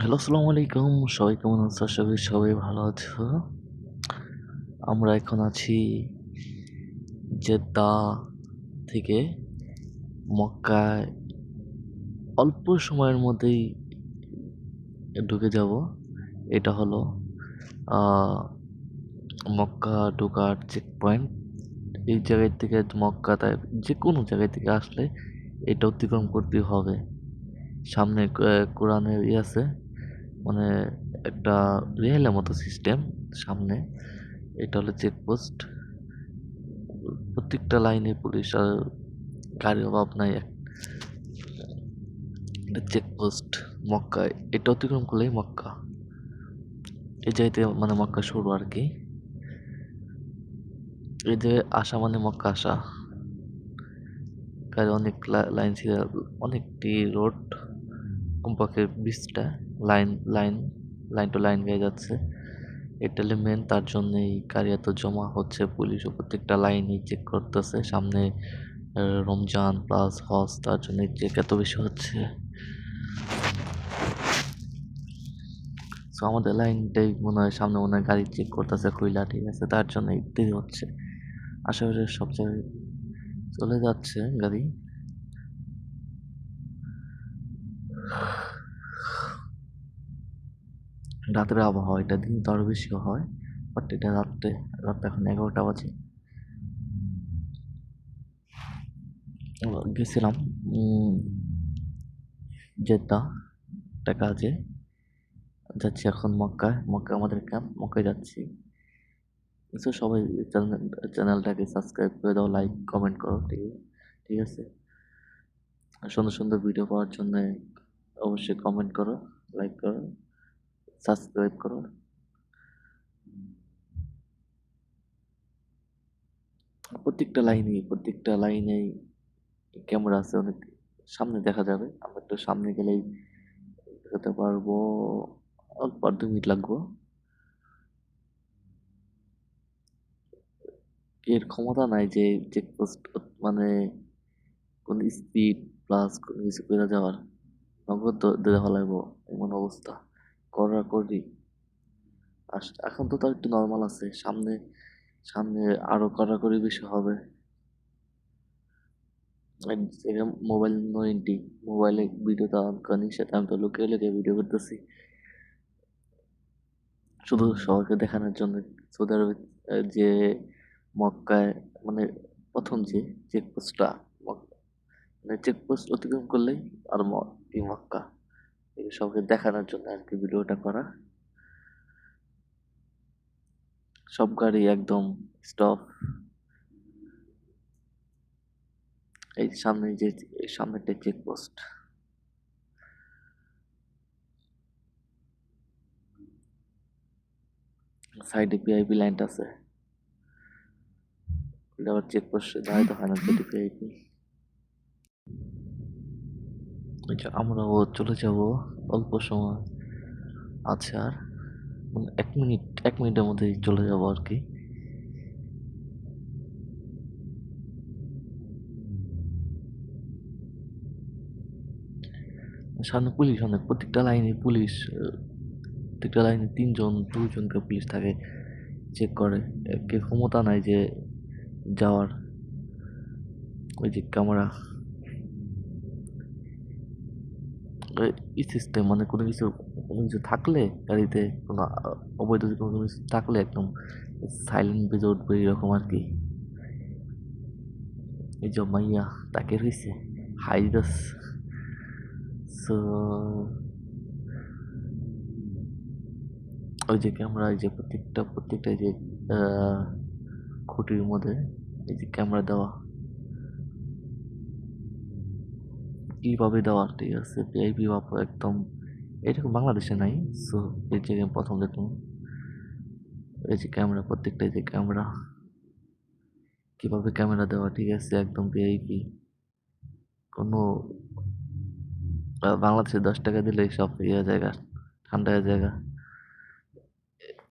Hello, আসসালামু আলাইকুম। সবাই কেমন আছো? আশা করি সবাই ভালো আছো। আমরা এখন আছি জেদ্দা থেকে মক্কায়। অল্প সময়ের মধ্যেই ঢুকে যাব। এটা হলো মক্কা ঢোকার চেক পয়েন্ট এই জায়গায় থেকে মক্কা তাই যে কোনো জায়গা থেকে আসলে এটা অতিক্রম করতে হবে। সামনে কোরআনের ই আছে। মানে একটা রেলের মতো সিস্টেম সামনে। এটা হলো চেকপোস্ট প্রত্যেকটা লাইনে পুলিশ আর গাড়ির অভাব নাই। Checkpost Makkah. এটা অতিক্রম করলেই মক্কা। এই জায়গাতে মানে মক্কা শুরু আর কি। এই যে আসা মানে মক্কা আসা। গাড়ি অনেক লাইন ছিল, অনেকটি রোড কমপক্ষে বিশটা। Line line line to line গিয়ে যাচ্ছে। এটা মেন তার জন্যই গাড়ি এত জমা হচ্ছে। পুলিশ প্রত্যেকটা লাইনই চেক করতেছে। সামনে রমজান প্লাস হজ, তার জন্য চেক এত বেশি হচ্ছে। সো আমাদের লাইনটাই মনে হয় সামনে মনে হয় গাড়ি চেক করতেছে, খুইলা ঠিক আছে, তার জন্য দেরি হচ্ছে। আশেপাশে সব জায়গায় চলে যাচ্ছে গাড়ি। রাতের আবহাওয়া, এটা দিন তো আরও বেশি হয় বাট এটা রাত্রে, রাত এখন এগারোটা বাজে। গেছিলাম জেদ্দা, একটা কাজে। যাচ্ছি এখন মক্কায় মক্কা আমাদের ক্যাম্প মক্কায় যাচ্ছি। তো সবাই চ্যানেল চ্যানেলটাকে সাবস্ক্রাইব করে দাও লাইক কমেন্ট করো, ঠিক ঠিক আছে? সুন্দর সুন্দর ভিডিও পাওয়ার জন্য অবশ্যই কমেন্ট করো লাইক করো। সাবস্ক্রাইব করো প্রত্যেকটা লাইনে প্রত্যেকটা লাইনে ক্যামেরা আছে, অনেক সামনে দেখা যাবে। আমরা একটু সামনে গেলেই দেখাতে পারব। অল্প দু মিনিট লাগবো। এর ক্ষমতা নাই যে চেকপোস্ট মানে কোন স্পিড প্লাস কোনো কিছু করে যাওয়ার। নগদ দেওয়া লাগবো, এমন অবস্থা। করি আর এখন তো তার একটু নর্মাল আছে। সামনে সামনে আরও কড়াকড়ি বেশি হবে। মোবাইল নয়টি মোবাইলে ভিডিও অন করি, সেটা আমি তো লুকিয়ে লুকিয়ে ভিডিও করতেছি। শুধু সবাইকে দেখানোর জন্য। সৌদি আরবে যে মক্কায় মানে প্রথম যে চেকপোস্টটা মানে চেকপোস্ট অতিক্রম করলেই আর মক্কা। এই সবাইকে দেখানোর জন্য আর কি ভিডিওটা করা। সব গাড়ি একদম স্টপ এই সামনে যে সামনেটা চেকপোস্ট সাইডে ভিআইপি লাইনটা আছে। আবার চেকপোস্ট দাঁড়াইতে হয় না যদি আমরাও চলে যাব অল্প সময়। আছে আর মানে এক মিনিট, এক মিনিটের মধ্যেই চলে যাব আর কি। সামনে পুলিশ অনেক, প্রত্যেকটা লাইনে পুলিশ, প্রত্যেকটা লাইনে তিনজন, দুজনকে পুলিশ থাকে চেক করে। কে ক্ষমতা নাই যে যাওয়ার। ওই যে ক্যামেরা ই সিস্টেম মানে কোনো কিছু কোনো কিছু থাকলে গাড়িতে কোনো, অবৈধ কোনো কিছু থাকলে একদম সাইলেন্ট বেজে উঠবে এরকম আর কি। এই যে মাইয়া, তাকে রয়েছে হাই দাস সো ওই যে ক্যামেরা এই যে প্রত্যেকটা প্রত্যেকটা যে খুঁটির মধ্যে এই যে ক্যামেরা দেওয়া। কীভাবে দেওয়া ঠিক আছে? ভিআইপি বা একদম এরকম বাংলাদেশে নাই সো এই যে প্রথম দেখলাম। এই যে ক্যামেরা প্রত্যেকটাই যে ক্যামেরা কীভাবে ক্যামেরা দেওয়া, ঠিক আছে? একদম ভিআইপি কোনো বাংলাদেশে দশ টাকা দিলে সব ইয়ে জায়গা ঠান্ডা জায়গা